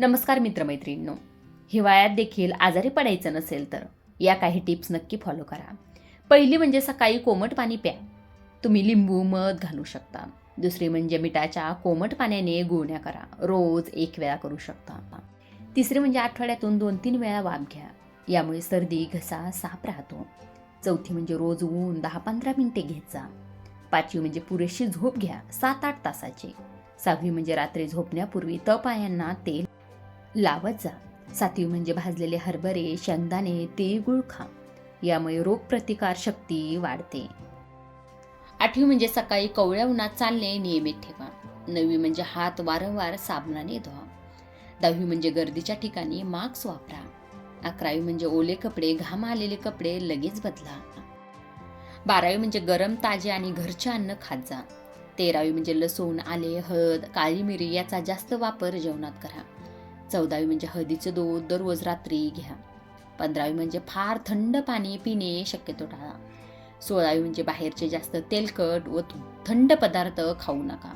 नमस्कार मित्रमैत्रिणींनो. हिवाळ्यात देखील आजारी पडायचं नसेल तर या काही टिप्स नक्की फॉलो करा. पहिली म्हणजे सकाळी कोमट पाणी प्या. तुम्ही लिंबू मध घालू शकता. दुसरी म्हणजे मिठाच्या कोमट पाण्याने गुळण्या करा. रोज एक वेळा करू शकता तिसरी म्हणजे आठवड्यातून दोन तीन वेळा वाफ घ्या. यामुळे सर्दी घसा साफ राहतो. चौथी म्हणजे रोज ऊन दहा पंधरा मिनिटे घेत जा पाचवी म्हणजे पुरेशी झोप घ्या सात आठ तासाची. सहावी म्हणजे रात्री झोपण्यापूर्वी तपायांना तेल लावत जा सातवी म्हणजे भाजलेले हरभरे शेंगदाणे तिळगुळ खा. यामुळे रोगप्रतिकार शक्ती वाढते. आठवी म्हणजे सकाळी कवळ्या उन्हात चालणे नियमित ठेवा. नववी म्हणजे हात वारंवार साबणाने धुवा. दहावी म्हणजे गर्दीच्या ठिकाणी मास्क वापरा. अकरावी म्हणजे ओले कपडे घाम आलेले कपडे लगेच बदला. बारावी म्हणजे गरम ताजे आणि घरचे अन्न खात जा. तेरावी म्हणजे लसूण आले हळद काळी मिरी याचा जास्त वापर जेवणात करा. चौदावी म्हणजे हळदीचं दूध दररोज रात्री घ्या. पंधरावी म्हणजे फार थंड पाणी पिणे शक्यतो टाळा. सोळावी म्हणजे बाहेरचे जास्त तेलकट व थंड पदार्थ खाऊ नका.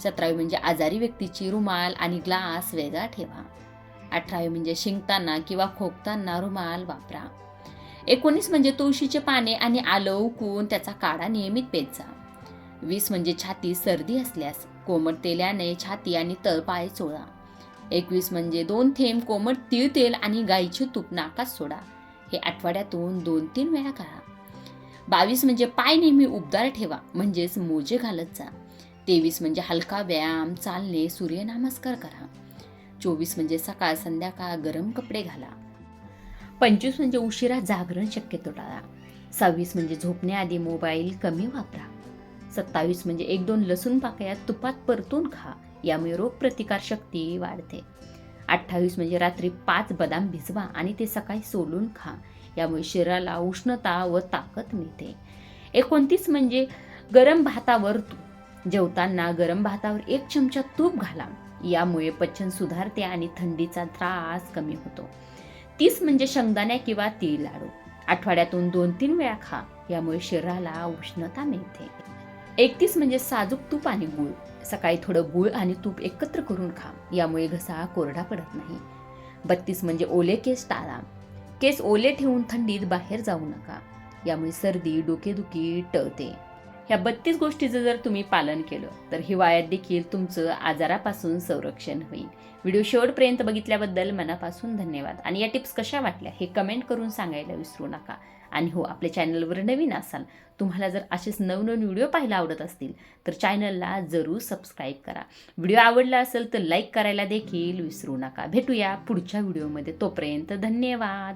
सतरावी म्हणजे आजारी व्यक्तीची रुमाल आणि ग्लास वेगळा ठेवा. अठरावी म्हणजे शिंकताना किंवा खोकताना रुमाल वापरा. एकोणीस म्हणजे तुळशीचे पाने आणि आलं उकून त्याचा काढा नियमित पेत जा. वीस म्हणजे छाती सर्दी असल्यास कोमट तेल्याने छाती आणि तळपाय चोळा. एकवीस म्हणजे दोन थेंब कोमट तीळ तेल आणि गाईचे तूप नाकात सोडा. हे आठवड्यातून दोन तीन वेळा करा. बावीस म्हणजे पाय नेहमी उबदार ठेवा म्हणजेच मोजे घालत जा. तेवीस म्हणजे हलका व्यायाम चालणे सूर्यनमस्कार करा. चोवीस म्हणजे सकाळ संध्याकाळ गरम कपडे घाला. पंचवीस म्हणजे उशिरा जागरण शक्यतो टाळा. सव्वीस म्हणजे झोपण्याआधी मोबाईल कमी वापरा. सत्तावीस म्हणजे एक दोन लसूण पाकळ्या तुपात परतून खा. यामुळे रोगप्रतिकार शक्ती वाढते. अठ्ठावीस म्हणजे रात्री पाच बदाम भिजवा आणि ते सकाळी सोलून खा. यामुळे शरीराला उष्णता व ताकद मिळते. एकोणतीस म्हणजे गरम भातावर तूप. जेवताना गरम भातावर एक चमचा तूप घाला. यामुळे पचन सुधारते आणि थंडीचा त्रास कमी होतो. तीस म्हणजे शेंगदाण्या किंवा तीळ लाडू. आठवड्यातून दोन तीन वेळा खा. यामुळे शरीराला उष्णता मिळते. एकतीस म्हणजे साजूक तूप आणि गुळ. सकाळी थोडं गुळ आणि तूप एकत्र करून खा. यामुळे घसा कोरडा पडत नाही. बत्तीस म्हणजे ओले केस टाळा. केस ओले ठेवून थंडीत बाहेर जाऊ नका. यामुळे सर्दी डोकेदुखी टळते. ह्या बत्तीस गोष्टीचं जर तुम्ही पालन केलं तर हिवाळ्यात देखील तुमचं आजारापासून संरक्षण होईल. व्हिडिओ शेवटपर्यंत बघितल्याबद्दल मनापासून धन्यवाद. आणि या टिप्स कशा वाटल्या हे कमेंट करून सांगायला विसरू नका. आणि हो आपल्या चॅनलवर नवीन असाल तुम्हाला जर असेच नवनवीन व्हिडिओ पाहायला आवडत असतील तर चॅनलला जरूर सबस्क्राईब करा. व्हिडिओ आवडला असेल तर लाईक करायला देखील विसरू नका. भेटूया पुढच्या व्हिडिओमध्ये तोपर्यंत धन्यवाद.